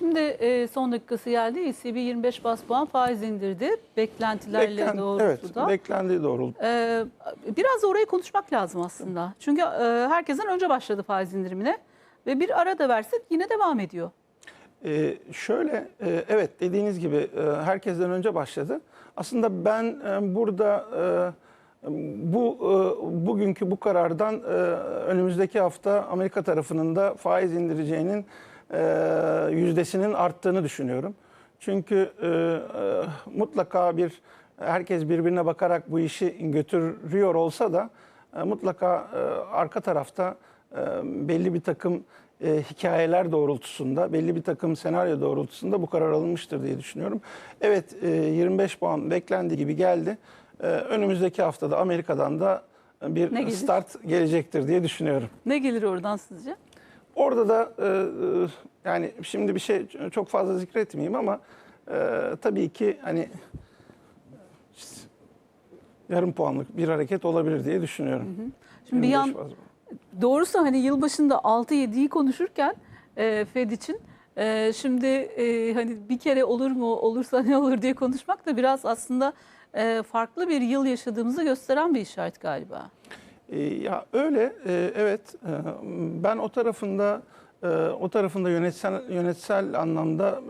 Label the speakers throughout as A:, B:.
A: Şimdi e, son dakikası geldi. ECB 25 bas puan faiz indirdi. Beklentilerle
B: Beklen-
A: doğrultuda.
B: Evet, beklendiği doğrultuda.
A: Ee, biraz orayı konuşmak lazım aslında. Çünkü e, herkesten önce başladı faiz indirimine ve bir ara da versek yine devam ediyor.
B: Ee, şöyle, e, evet dediğiniz gibi e, herkesten önce başladı. Aslında ben e, burada e, bu e, bugünkü bu karardan e, önümüzdeki hafta Amerika tarafının da faiz indireceğinin e, yüzdesinin arttığını düşünüyorum. Çünkü e, e, mutlaka bir herkes birbirine bakarak bu işi götürüyor olsa da e, mutlaka e, arka tarafta e, belli bir takım e, hikayeler doğrultusunda, belli bir takım senaryo doğrultusunda bu karar alınmıştır diye düşünüyorum. Evet e, 25 puan beklendiği gibi geldi. E, önümüzdeki haftada Amerika'dan da bir
A: Ne gelir?
B: start gelecektir diye düşünüyorum.
A: Ne gelir oradan sizce?
B: Orada da e, e, yani şimdi bir şey çok fazla zikretmeyeyim ama e, tabii ki hani işte yarım puanlık bir hareket olabilir diye düşünüyorum.
A: Şimdi bir
B: 25
A: yan,
B: fazla.
A: doğrusu hani yılbaşında 6-7'yi konuşurken e, Fed için e, şimdi e, hani bir kere olur mu olursa ne olur diye konuşmak da biraz aslında e, farklı bir yıl yaşadığımızı gösteren bir işaret galiba.
B: E, Ya öyle e, evet E, ben o tarafında e, o tarafında yönetsel yönetsel anlamda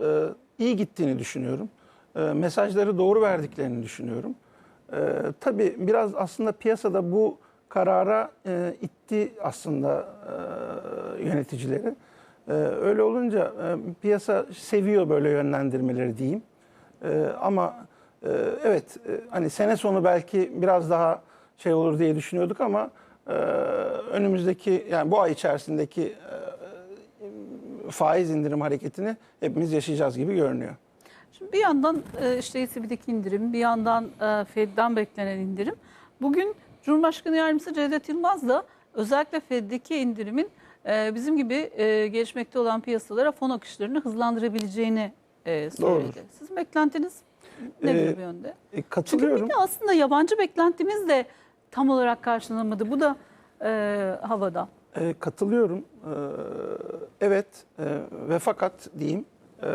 B: iyi gittiğini düşünüyorum. Mesajları doğru verdiklerini düşünüyorum. Tabii biraz aslında piyasada bu karara itti aslında yöneticileri. Öyle olunca piyasa seviyor böyle yönlendirmeleri diyeyim. Ama evet hani sene sonu belki biraz daha şey olur diye düşünüyorduk ama e, önümüzdeki yani bu ay içerisindeki e, faiz indirim hareketini hepimiz yaşayacağız gibi görünüyor.
A: Şimdi bir yandan e, işte ECB'deki indirim, bir yandan e, Fed'den beklenen indirim. Bugün Cumhurbaşkanı Yardımcısı Cevdet Yılmaz da özellikle Fed'deki indirimin e, bizim gibi e, gelişmekte olan piyasalara fon akışlarını hızlandırabileceğini e, söyledi.
B: Doğrudur.
A: Sizin beklentiniz nedir
B: Ee,
A: bu yönde?
B: E,
A: Çünkü
B: katılıyorum.
A: bir de aslında yabancı beklentimiz de tam olarak karşılanamadı. Bu da e, havada.
B: E, katılıyorum. E, evet e, ve fakat diyeyim e,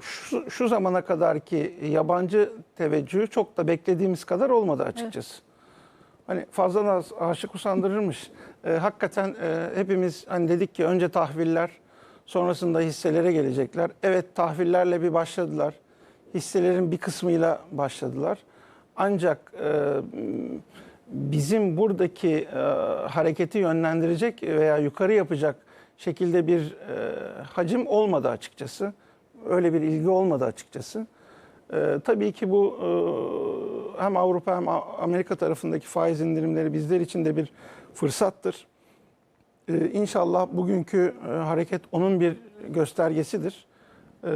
B: şu, şu zamana kadarki yabancı teveccühü çok da beklediğimiz kadar olmadı açıkçası. Hani fazla da aşık usandırırmış. E, hakikaten e, hepimiz hani dedik ki önce tahviller sonrasında hisselere gelecekler. Evet tahvillerle bir başladılar. Hisselerin bir kısmıyla başladılar. Ancak e, bizim buradaki e, hareketi yönlendirecek veya yukarı yapacak şekilde bir e, hacim olmadı açıkçası. Öyle bir ilgi olmadı açıkçası. E, tabii ki bu e, hem Avrupa hem Amerika tarafındaki faiz indirimleri bizler için de bir fırsattır. E, inşallah bugünkü e, hareket onun bir göstergesidir. E,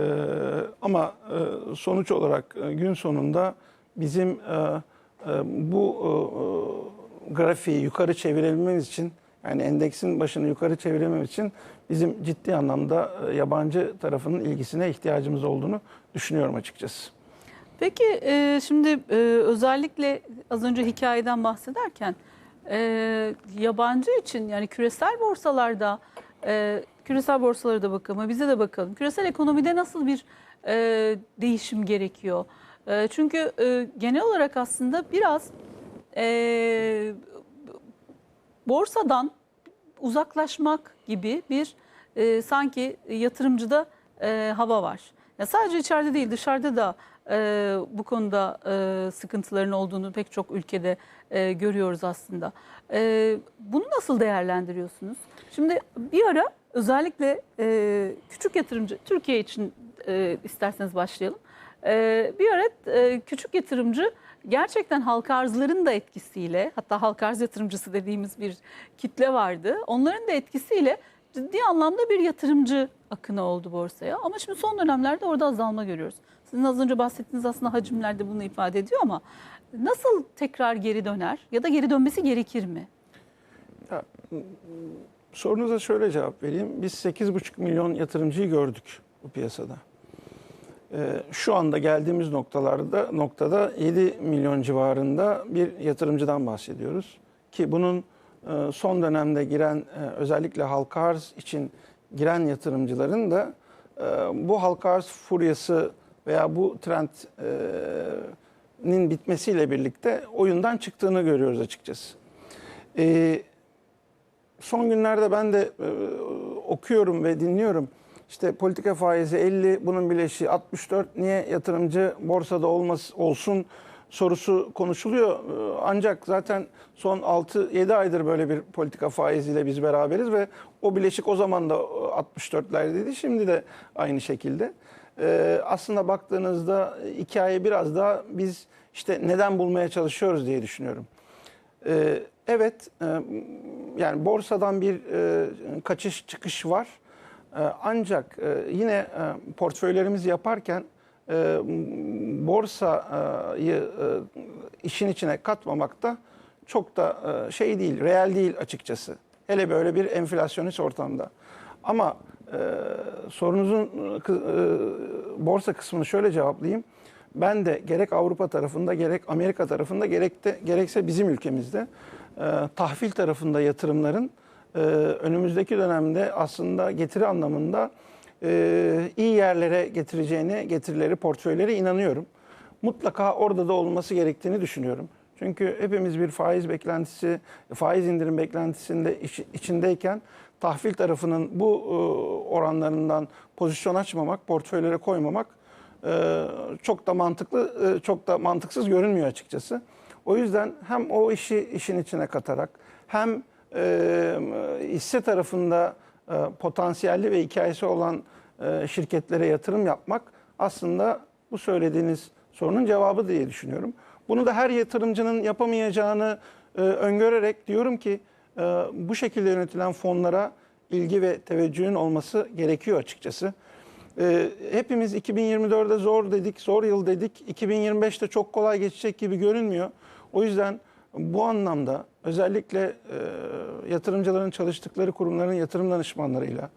B: ama e, sonuç olarak e, gün sonunda bizim e, e, bu e, e, grafiği yukarı çevirebilmemiz için yani endeksin başını yukarı çevirmemiz için bizim ciddi anlamda e, yabancı tarafının ilgisine ihtiyacımız olduğunu düşünüyorum açıkçası.
A: Peki e, şimdi e, özellikle az önce hikayeden bahsederken e, yabancı için yani küresel borsalarda e, küresel borsalara da bakalım bize de bakalım. Küresel ekonomide nasıl bir e, değişim gerekiyor? E, çünkü e, genel olarak aslında biraz e, borsadan uzaklaşmak gibi bir e, sanki yatırımcıda e, hava var. Ya sadece içeride değil dışarıda da e, bu konuda e, sıkıntıların olduğunu pek çok ülkede e, görüyoruz aslında. E, bunu nasıl değerlendiriyorsunuz? Şimdi bir ara özellikle e, küçük yatırımcı, Türkiye için e, isterseniz başlayalım. E, bir ara e, küçük yatırımcı gerçekten halka arzların da etkisiyle hatta halka arz yatırımcısı dediğimiz bir kitle vardı. Onların da etkisiyle ciddi anlamda bir yatırımcı akını oldu borsaya. Ama şimdi son dönemlerde orada azalma görüyoruz. Sizin az önce bahsettiğiniz aslında hacimler de bunu ifade ediyor ama nasıl tekrar geri döner ya da geri dönmesi gerekir mi?
B: Ya, sorunuza şöyle cevap vereyim. Biz 8,5 milyon yatırımcıyı gördük bu piyasada. Ee, şu anda geldiğimiz noktalarda noktada 7 milyon civarında bir yatırımcıdan bahsediyoruz. Ki bunun e, son dönemde giren e, özellikle halka arz için giren yatırımcıların da e, bu halka arz furyası veya bu trendin bitmesiyle birlikte oyundan çıktığını görüyoruz açıkçası. Son günlerde ben de okuyorum ve dinliyorum. İşte politika faizi 50, bunun bileşiği 64. Niye yatırımcı borsada olmaz, olsun sorusu konuşuluyor. E, Ancak zaten son 6-7 aydır böyle bir politika faiziyle biz beraberiz ve o bileşik o zaman da 64'lerdeydi. Şimdi de aynı şekilde. E, Aslında baktığınızda hikaye biraz daha biz işte neden bulmaya çalışıyoruz diye düşünüyorum. Ee, Evet, e, yani borsadan bir e, kaçış çıkış var. E, Ancak e, yine e, portföylerimizi yaparken borsayı işin içine katmamakta çok da şey değil, reel değil açıkçası. Hele böyle bir enflasyonist ortamda. Ama sorunuzun borsa kısmını şöyle cevaplayayım. Ben de gerek Avrupa tarafında gerek Amerika tarafında gerek de gerekse bizim ülkemizde tahvil tarafında yatırımların e, önümüzdeki dönemde aslında getiri anlamında e, iyi yerlere getireceğini, getirileri, portföyleri inanıyorum. Mutlaka orada da olması gerektiğini düşünüyorum. Çünkü hepimiz bir faiz beklentisi, faiz indirim beklentisinde iç- içindeyken tahvil tarafının bu e, oranlarından pozisyon açmamak, portföylere koymamak e, çok da mantıklı, e, çok da mantıksız görünmüyor açıkçası. O yüzden hem o işi işin içine katarak hem e, hisse tarafında e, potansiyelli ve hikayesi olan e, şirketlere yatırım yapmak aslında bu söylediğiniz sorunun cevabı diye düşünüyorum. Bunu da her yatırımcının yapamayacağını e, öngörerek diyorum ki e, bu şekilde yönetilen fonlara ilgi ve teveccühün olması gerekiyor açıkçası. Ee, hepimiz 2024'de zor dedik, zor yıl dedik. 2025'te çok kolay geçecek gibi görünmüyor. O yüzden bu anlamda özellikle e, yatırımcıların çalıştıkları kurumların yatırım danışmanlarıyla,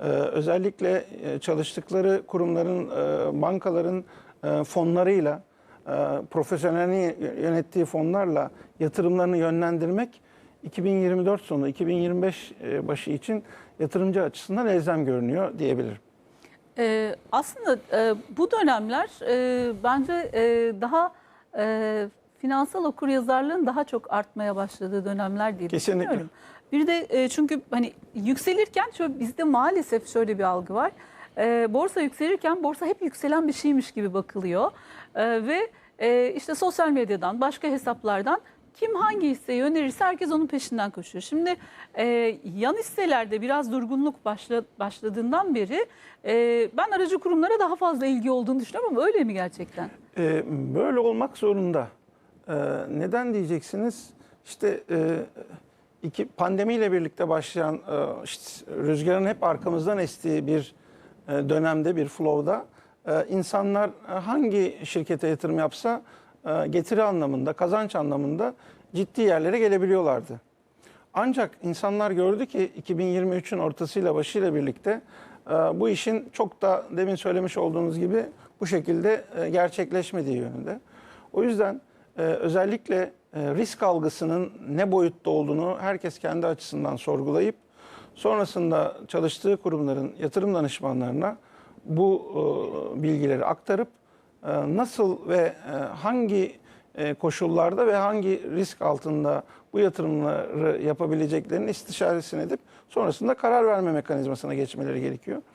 B: e, özellikle e, çalıştıkları kurumların, e, bankaların e, fonlarıyla, e, profesyonelin yönettiği fonlarla yatırımlarını yönlendirmek 2024 sonu, 2025 e, başı için yatırımcı açısından elzem görünüyor diyebilirim.
A: Ee, aslında e, bu dönemler e, bence e, daha e, finansal okuryazarlığın daha çok artmaya başladığı dönemler diye
B: Kesinlikle.
A: düşünüyorum. Bir de e, çünkü hani yükselirken şöyle bizde maalesef şöyle bir algı var. E, borsa yükselirken borsa hep yükselen bir şeymiş gibi bakılıyor. E, ve e, işte sosyal medyadan, başka hesaplardan kim hangi hisseyi önerirse herkes onun peşinden koşuyor. Şimdi e, yan hisselerde biraz durgunluk başla, başladığından beri e, ben aracı kurumlara daha fazla ilgi olduğunu düşünüyorum ama öyle mi gerçekten?
B: Böyle olmak zorunda. Ee, neden diyeceksiniz? İşte e, iki pandemiyle birlikte başlayan e, işte rüzgarın hep arkamızdan estiği bir e, dönemde, bir flow'da e, insanlar e, hangi şirkete yatırım yapsa e, getiri anlamında, kazanç anlamında ciddi yerlere gelebiliyorlardı. Ancak insanlar gördü ki 2023'ün ortasıyla başıyla birlikte e, bu işin çok da demin söylemiş olduğunuz gibi bu şekilde e, gerçekleşmediği yönünde. O yüzden e, özellikle e, risk algısının ne boyutta olduğunu herkes kendi açısından sorgulayıp sonrasında çalıştığı kurumların yatırım danışmanlarına bu e, bilgileri aktarıp e, nasıl ve hangi koşullarda ve hangi risk altında bu yatırımları yapabileceklerinin istişaresini edip sonrasında karar verme mekanizmasına geçmeleri gerekiyor.